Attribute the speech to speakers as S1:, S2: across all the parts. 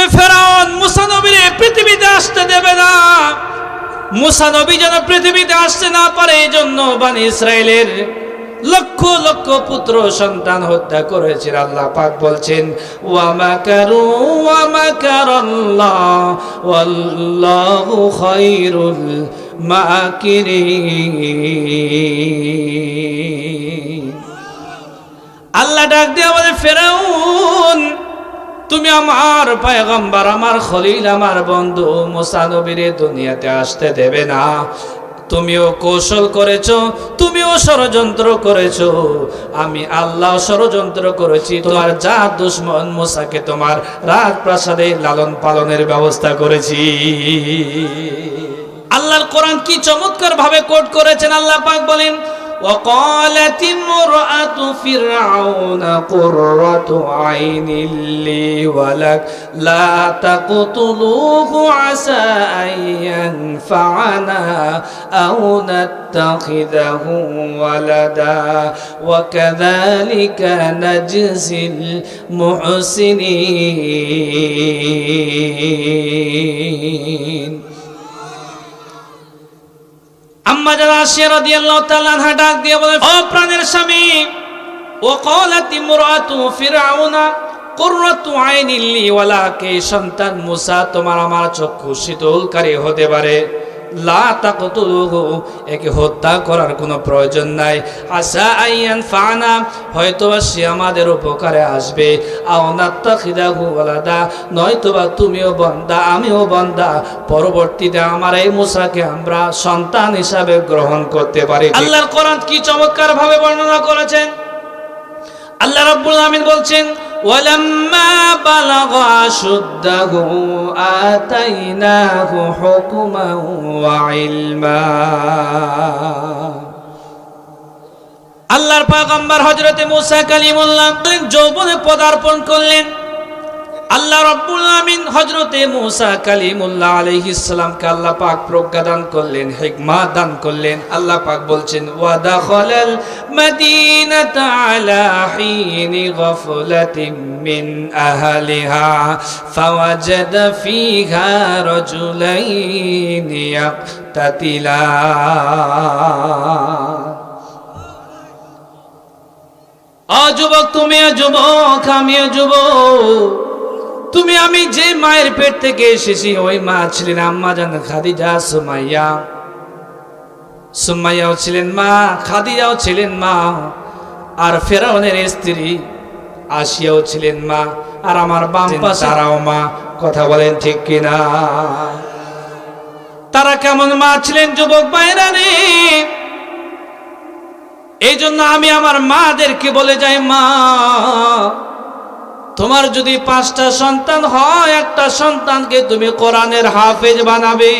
S1: যে ফেরাউন মুসা নবীরে পৃথিবীতে আসতে দেবে না, মুসা নবী যেন পৃথিবীতে আসতে না পারে, এই জন্য বানি ইসরায়েলের লক্ষ লক্ষ পুত্র সন্তান হত্যা করেছেন, আল্লাহ পাক বলছেন ওয়ামাকারু ওয়ামাকারাল্লাহ ওয়াল্লাহু খায়রুল মাকিরিন। আল্লাহ ডাক দিয়ে আমাদের ফেরাউন তুমি আমার পায়গম্বর, আমার খলিল, আমার বন্ধু মুসা নবীরে দুনিয়াতে আসতে দেবে না। তুমিও কৌশল করেছ, তুমিও ষড়যন্ত্র করেছ। আমি আল্লাহ ষড়যন্ত্র করেছি, তোমার যা দুশ্মন মুসাকে তোমার রাত প্রাসাদে লালন পালনের ব্যবস্থা করেছি। আল্লাহর কোরআন কি চমৎকার ভাবে কোট করেছেন, আল্লাহ পাক বলেন وقالت امرأة فرعون قرة عين لي ولك لا تقتلوه عسى أن ينفعنا أو نتخذه ولدا وكذلك نجزي المحسنين. আম্মা যারা আসিয়া রাদিয়াল্লাহু তাআলা ডাক দিয়ে বলে, ও প্রাণের স্বামী, ও কলাত ইমরাতু ফিরআউনা, কুররাতু আইনিল লি ওয়ালাকে সন্তান মুসা, তোমার আমার চক্ষু শীতলকারী হতে পারে। লা তাকতুলুহু একে হত্যা করার কোনো প্রয়োজন নাই। আসা আইয়ান ফানা হয়তো সে আমাদের উপকারে আসবে। আও নাত্তাখিদাহু ওয়ালাদা, নয়তোবা তুমিও বন্দা, আমিও বন্দা। পরবর্তীতে আমার এই মুসাকে আমরা সন্তান হিসাবে গ্রহণ করতে পারি। আল্লাহর কোরআন কি চমৎকার ভাবে বর্ণনা করেছেন? আল্লাহ রাব্বুল আমিন বলছেন ولما بلغ أشده آتيناه حكما وعلما আল্লাহর পাগম্বর হজরতে মুসা কালিমুল্লাহ যৌবনে পদার্পণ করলেন আল্লাহ রব্বুল আমিন হজরতে মুসা কালিমুল্লাহ আলাইহিস সালামকে আল্লাহ পাক প্রজ্ঞা দান করলেন, হিকমা দান করলেন। আল্লাহ পাক বলছেন, ওয়া দাখালাল মাদিনাতা তুমি যুবক আমিও যুবক। তুমি আমি যে মায়ের পেট থেকে এসেছি ওই মা ছিলেন আম্মা জান খাদিজা সুমাইয়া। সুমাইয়াও ছিলেন মা খাদিজাও ছিলেন মা আর ফেরাউনের স্ত্রী আসিয়াও ছিলেন মা আর আমার বাম পাশে তারাও মা। কথা বলেন ঠিক কিনা? তারা কেমন মা ছিলেন যুবক বাইরা রে? এই জন্য আমি আমার মাদেরকে বলে যাই মা তোমার যদি পাঁচটা সন্তান হয়, একটা সন্তানকে তুমি কোরআনের হাফেজ বানাবে।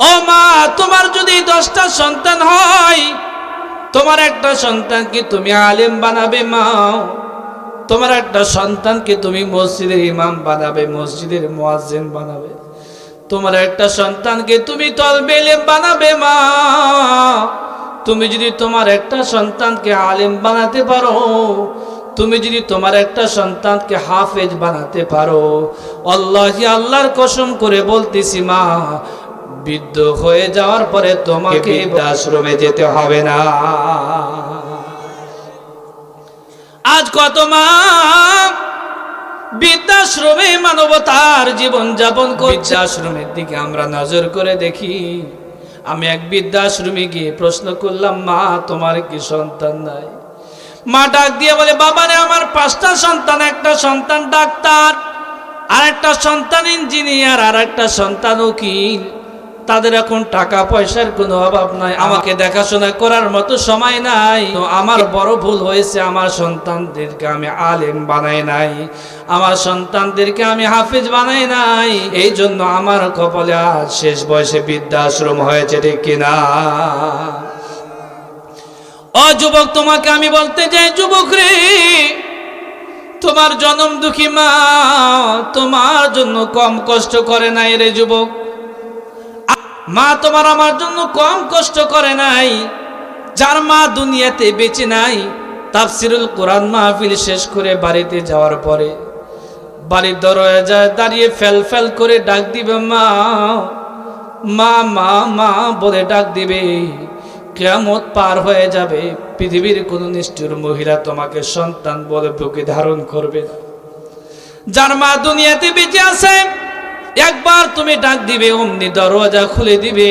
S1: ও মা, তোমার যদি দশটা সন্তান হয়, তোমার একটা সন্তানকে তুমি আলেম বানাবে, মা। তোমার একটা সন্তানকে তুমি মসজিদের ইমাম বানাবে, মসজিদের মুয়াজ্জিন বানাবে। তোমার একটা সন্তানকে তুমি তলবেলেম বানাবে, মা। তুমি যদি তোমার একটা সন্তানকে আলেম বানাতে পারো তুমি যদি তোমার একটা সন্তানকে হাফেজ বানাতে পারো আল্লাহ আল্লাহর কসম করে বলতেছি মা বৃদ্ধ হয়ে যাওয়ার পরে তোমাকে আশ্রমে যেতে হবে না। আজ কত মা বৃদ্ধাশ্রমে মানবতার জীবন যাপন করছে আশ্রমের দিকে আমরা নজর করে দেখি আমি এক বৃদ্ধাশ্রমে গিয়ে প্রশ্ন করলাম মা তোমার কি সন্তান নাই? মা ডাক দিয়ে বলে, বাবারে, আমার পাঁচটা সন্তান, একটা সন্তান ডাক্তার আর একটা সন্তান ইঞ্জিনিয়ার আর একটা সন্তান উকিল। তাদের এখন টাকা পয়সার কোনো অভাব নাই। আমাকে দেখাশোনা করার মতো সময় নাই। আমার বড় ভুল হয়েছে। আমার সন্তানদেরকে আমি আলেম বানাই নাই। আমার সন্তানদেরকে আমি হাফিজ বানাই নাই। এই জন্য আমার কপালে শেষ বয়সে বৃদ্ধাশ্রম হয়েছে ঠিক কিনা? ও যুবক, তোমাকে আমি বলতে চাই, যুবক রে, তোমার জনম দুঃখী মা, তোমার জন্য কম কষ্ট করে নাই রে যুবক। মা তোমার আমার জন্য কম কষ্ট করে নাই, যার মা দুনিয়াতে বেঁচে নাই, তাফসিরুল কোরআন মাহফিল শেষ করে বাড়িতে যাওয়ার পরে বাড়ির দরজায় দাঁড়িয়ে ফেল ফেল করে ডাক দিবে মা মা মা মা বলে ডাক দিবে। কেমত পার হয়ে যাবে, পৃথিবীর কোনো নিষ্ঠুর মহিলা তোমাকে সন্তান বলে বুকে ধারণ করবে। যার মা দুনিয়াতে বেঁচে আছে, একবার তুমি ডাক দিবে, অমনি দরওয়াজা খুলে দিবে।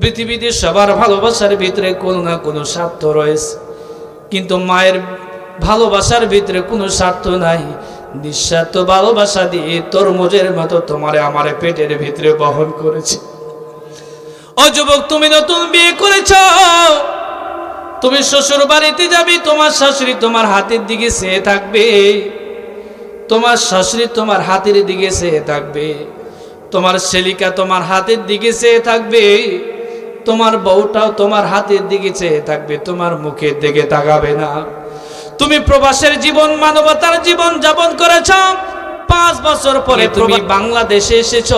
S1: পৃথিবীতে সবার ভালোবাসার ভিতরে কোনো না কোনো স্বার্থ রয়েছে। কিন্তু মায়ের ভালোবাসার ভিতরে কোনো স্বার্থ নাই। নিঃস্বার্থ ভালোবাসা দিয়ে তরমুজের মতো তোমারে আমার পেটের ভিতরে বহন করেছে। ও যুবক তুমি নতুন বিয়ে করেছ। তুমি শ্বশুর বাড়িতে যাবি তোমার শাশুড়ি তোমার হাতের দিকে চেয়ে থাকবে। তোমার শাশুড়ি তোমার হাতের দিকে চেয়ে থাকবে। তোমার সেলিকা তোমার হাতের দিকে চেয়ে থাকবে। তোমার বউটাও তোমার হাতের দিকে চেয়ে থাকবে তোমার মুখের দিকে তাকাবে না। তুমি প্রবাসের জীবন মানবতার জীবন যাপন করেছ। পাঁচ বছর পরে তুমি বাংলাদেশে এসেছ।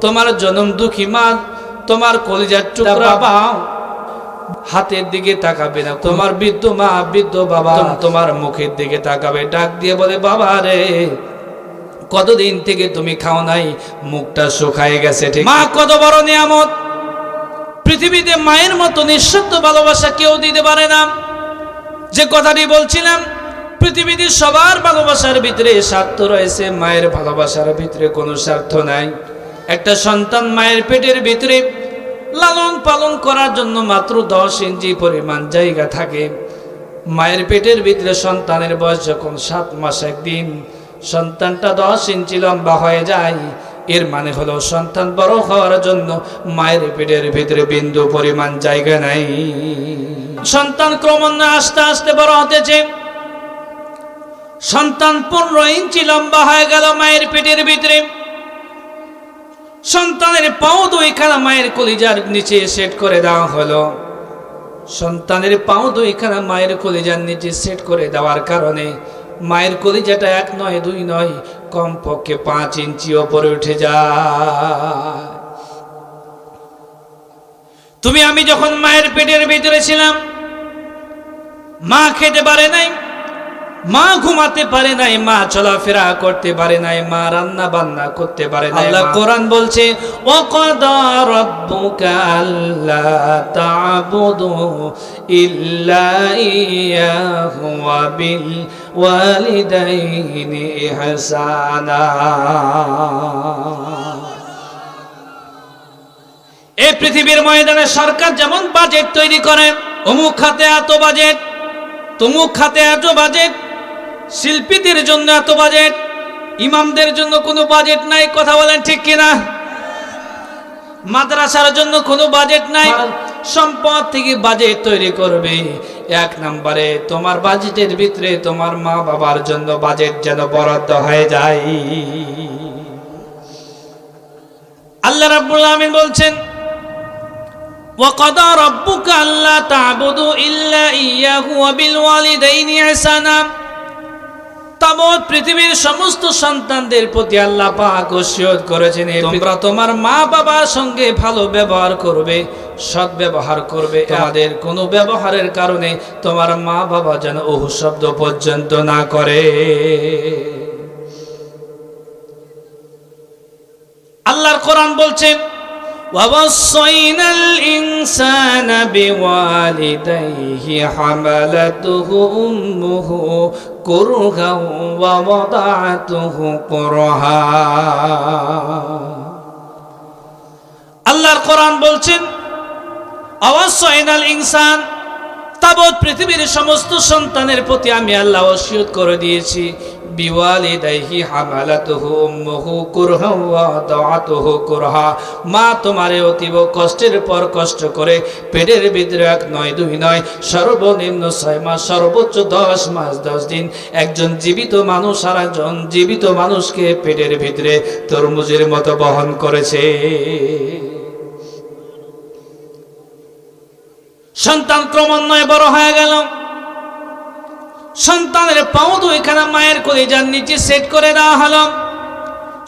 S1: তোমার জনম দুঃখী মা তোমার কলিজার টুকরা পাও। হাতের দিকে তাকাবে না। তোমার বৃদ্ধ মা বৃদ্ধ বাবা। তোমার মুখের দিকে তাকাবে। ডাক দিয়ে বলে বাবা রে কতদিন থেকে তুমি খাও নাই? মুখটা শুকায় গেছে ঠিক মা কত বড় নিয়ামত। পৃথিবীতে মায়ের মতো নিঃস্বার্থ ভালোবাসা কেউ দিতে পারে না। যে কথাটি বলছিলাম পৃথিবীতে সবার ভালোবাসার ভিতরে স্বার্থ রয়েছে মায়ের ভালোবাসার ভিতরে কোনো স্বার্থ নাই। একটা সন্তান মায়ের পেটের ভিতরে লালন পালন করার জন্য মাত্র দশ ইঞ্চি পরিমাণ জায়গা থাকে। মায়ের পেটের ভিতরে সন্তানের বয়স যখন সাত মাস একদিন, সন্তানটা দশ ইঞ্চি লম্বা হয়ে যায়। এর মানে হলো সন্তান বড় হওয়ার জন্য মায়ের পেটের ভিতরে বিন্দু পরিমাণ জায়গা নাই। সন্তান ক্রমান্বয়ে আস্তে আস্তে বড় হতেছে। সন্তান পনেরো ইঞ্চি লম্বা হয়ে গেল মায়ের পেটের ভিতরে। সন্তানের পাও দুইখানা মায়ের কলিজার নিচে সেট করে দেওয়া হলো। সন্তানের পাও দুইখানা মায়ের কলিজার নিচে সেট করে দেওয়ার কারণে মায়ের কলিজাটা এক নয়, দুই নয়, কমপক্ষে পাঁচ ইঞ্চি ওপরে উঠে যায়। তুমি, আমি যখন মায়ের পেটের ভিতরে ছিলাম, মা খেতে পারে নাই মা ঘুমাতে পারে নাই মা চলাফেরা করতে পারে নাই মা রান্না বান্না করতে পারে নাই আল্লাহ কোরআন বলছে ও রাব্বুকা আল্লা তা'বুদু ইল্লা ইয়াহু ওয়া বিল ওয়ালিদাইনি ইহসানা। এই পৃথিবীর ময়দানে সরকার যেমন বাজেট তৈরি করে অমুক খাতে এত বাজেট তমুক খাতে এত বাজেট শিল্পীদের জন্য এত বাজেট ইমামদের জন্য কোনো বাজেট নাই কথা বলেন ঠিক কিনা মাদ্রাসার জন্য কোনো বাজেট নাই সম্পদ থেকে বাজেট তৈরি করবে এক নম্বরে তোমার বাজেটের ভিতরে তোমার মা বাবার জন্য বাজেট যেন বরাদ্দ হয়ে যায় আল্লাহ রাব্বুল আলামিন বলছেন وقضى ربك ألا تعبدوا إلا إياه وبالوالدين إحسانا তাবৎ পৃথিবীর সমস্ত সন্তানদের প্রতি আল্লাহ পাক ওসিয়ত করেছেন হে তোমরা তোমার মা বাবার সঙ্গে ভালো ব্যবহার করবে সৎ ব্যবহার করবে আমাদের কোনো ব্যবহারের কারণে তোমার মা বাবা যেন ওহু শব্দ পর্যন্ত না করে আল্লাহর কোরআন বলছেন ووصينا الإنسان بوالديه حملته أمه كرها ووضعته كرها আল্লাহর কোরআন বলছেন অবশ্যইনাল ইনসান তাবৎ পৃথিবীর সমস্ত সন্তানের প্রতি আমি আল্লাহ ওসিয়ত করে দিয়েছি বিওয়ালিদাইহি হামালাতুহু উম্মুহু কুরহা ওয়া দাআতুহু কুরহা। মা তোমারে অতীব কষ্টের পর কষ্ট করে পেটের ভিতরে এক নয়, দুই নয়, সর্বনিম্ন ছয় মাস, সর্বোচ্চ দশ মাস, দশ দিন একজন জীবিত মানুষ আর একজন জীবিত মানুষকে পেটের ভিতরে তরমুজের মতো বহন করেছে। সন্তান ক্রমান্বয়ে বড় হয়ে গেল। সন্তানের পাও দুইখানা মায়ের কলিজার নিচে সেট করে দেওয়া হলো।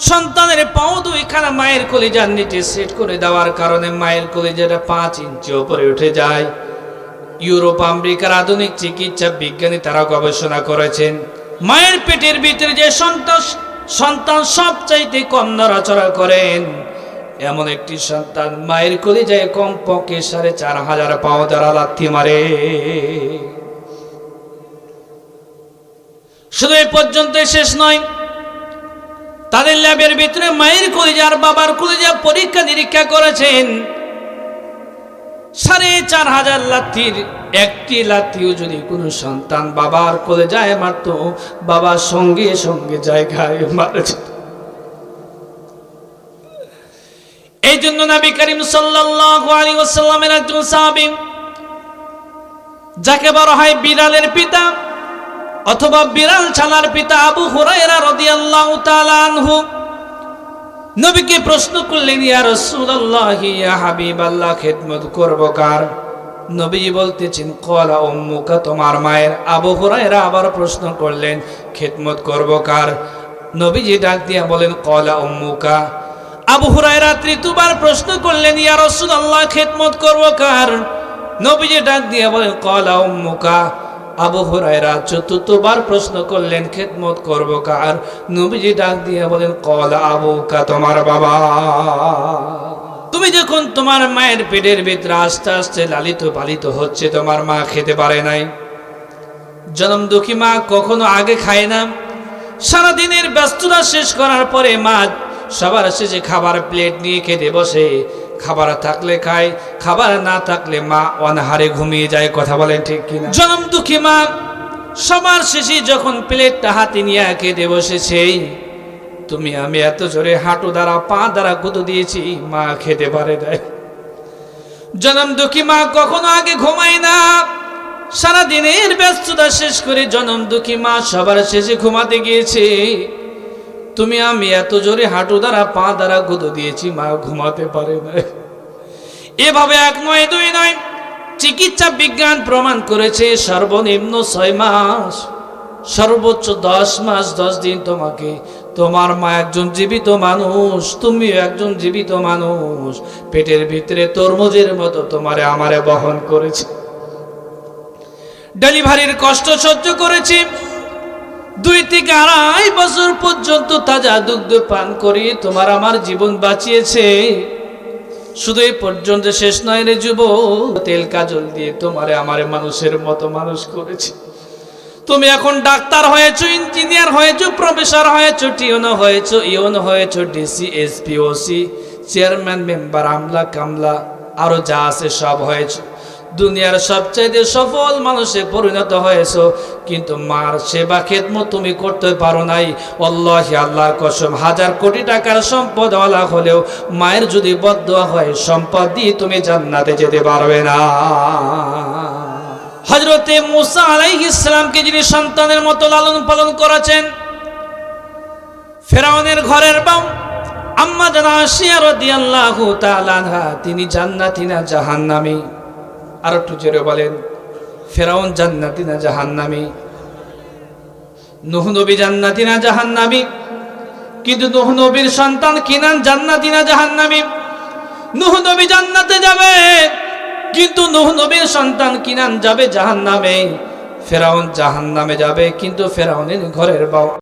S1: সন্তানের পাও দুইখানা মায়ের কলিজার নিচে সেট করে দেওয়ার কারণে মায়ের কলিজাটা পাঁচ ইঞ্চি উপরে উঠে যায়। ইউরোপ, আমেরিকার আধুনিক চিকিৎসা বিজ্ঞানী তারা গবেষণা করেছেন, মায়ের পেটের ভিতরে যে সন্তান সন্তান সবচাইতে কম নড়াচড়া করেন। এমন একটি সন্তান মায়ের কোলে যায় কম পক্ষে সাড়ে চার হাজার পাও দ্বারা লাথি মারে। শুধু এ পর্যন্ত শেষ নয়। তাদের ল্যাবের ভিতরে মায়ের কলিজা আর বাবার কলিজা পরীক্ষা নিরীক্ষা করেছেন। সাড়ে চার হাজার লাথির একটি লাথিও যদি কোনো সন্তান বাবার কোলে যায় মারত বাবার সঙ্গে সঙ্গে জায়গায় মারা এই জন্য নবী করিম ওয়াসাল্লামের একজন সাহাবী, যাকে বলা হয় বিড়ালের পিতা অথবা বিড়াল ছানার পিতা আবু হুরায়রা রাদিয়াল্লাহু তাআলা আনহু। নবীকে প্রশ্ন করলেন, ইয়া রাসূলুল্লাহ, ইয়া হাবিবাল্লাহ, খেদমত করব কার? নবী বলতেছেন, কলা উম্মুকা, তোমার মায়ের আবু হুরায়রা আবার প্রশ্ন করলেন, খেদমত করব কার? নবীজি ডাক দিয়া বলেন, কলা উম্মুকা। আবু হুরায়রা তৃতীয়বার প্রশ্ন করলেন, ইয়া রাসূলুল্লাহ, খেদমত করব কার? নবীজি ডাক দিয়া বলেন, কলা উম্মুকা। আবু হুরায়রা চতুর্থবার প্রশ্ন করলেন, খেদমত করব কার? নবীজি ডাক দিয়ে বলেন, কল আবু কা তোমার বাবা। তুমি যখন তোমার মায়ের পেটের ভিতরে আস্তে আস্তে লালিত পালিত হচ্ছে, তোমার মা খেতে পারে নাই। জনম দুঃখী মা কখনো আগে খায় না। সারাদিনের ব্যস্ততা শেষ করার পরে মা সবার শেষে খাবার প্লেট নিয়ে খেতে বসে। খাবার থাকলে খায় খাবার না থাকলে মা অনাহারে ঘুমিয়ে যায়, কথা বলেন ঠিক কিনা? জনম দুঃখী মা, সবার শেষে যখন প্লেটটা হাতে নিয়ে খেতে বসেছে তুমি আমি এত জোরে হাঁটু দ্বারা, পা দ্বারা গুঁতো দিয়েছি, মা খেতে পারে দেয় জনম দুঃখী মা কখনো আগে ঘুমায় না। সারা দিনের ব্যস্ততা শেষ করে জনম দুঃখী মা সবার শেষে ঘুমাতে গিয়েছে। তুমি আমি এত জোরে হাঁটু দ্বারা, পা দ্বারা গুঁতো দিয়েছি, মা ঘুমাতে পারে না। এভাবে এক নয়, দুই নয়, চিকিৎসা বিজ্ঞান প্রমাণ করেছে, সর্বনিম্ন ছয় মাস, সর্বোচ্চ দশ মাস, দশ দিন তোমাকে। তোমার মা একজন জীবিত মানুষ, তুমিও একজন জীবিত মানুষ। পেটের ভিতরে তরমুজের মতো তোমারে আমারে বহন করেছে। ডেলিভারির কষ্ট সহ্য করেছি। দুই থেকে আড়াই বছর পর্যন্ত তাজা দুগ্ধ পান করি, তোমার আমার জীবন বাঁচিয়েছে। শুধু এই পর্যন্ত শেষ নয় রে যুব তেল কাজল দিয়ে তোমারে আমারে মানুষের মতো মানুষ করেছে। তুমি এখন ডাক্তার হয়েছো, ইঞ্জিনিয়ার হয়েছো, প্রফেসর হয়েছো, টিওনো হয়েছো, ইওনো হয়েছো, DC, SP, OC, chairman, member, আমলা, কামলা, আরও যা আছে সব হয়েছে। দুনিয়ার সবচাইতে সফল মানুষে পরিণত হয়েছো। কিন্তু মার সেবা খেদমত তুমি করতে পারো নাই। অল্লাহি আল্লাহর কসম, হাজার কোটি টাকার সম্পদ ওয়ালা হলেও মায়ের যদি বদয়া হয়, সম্পদ দিয়ে তুমি জান্নাতে যেতে পারবে না। হজরতে মুসা আলাই ইসলামকে যিনি সন্তানের মতো লালন পালন করেছেন, ফেরাউনের ঘরের বাম আম্মা জানা রাদিয়াল্লাহু তাআলা তিনি জান্নাতি না জাহান্নামী। আর একটু জোরে বলেন ফেরাউন জান্নাতি না জাহান্নামী? নুহ নবী জান্নাতি না জাহান্নামি? কিন্তু নহনবীর সন্তান কিনান জান্নাতি না জাহান্নামী? নুহ নবী জান্নাতে যাবে, কিন্তু নহনবীর সন্তান কিনান যাবে জাহান্নামে। ফেরাউন জাহান্নামে যাবে, কিন্তু ফেরাউনের ঘরের বাবা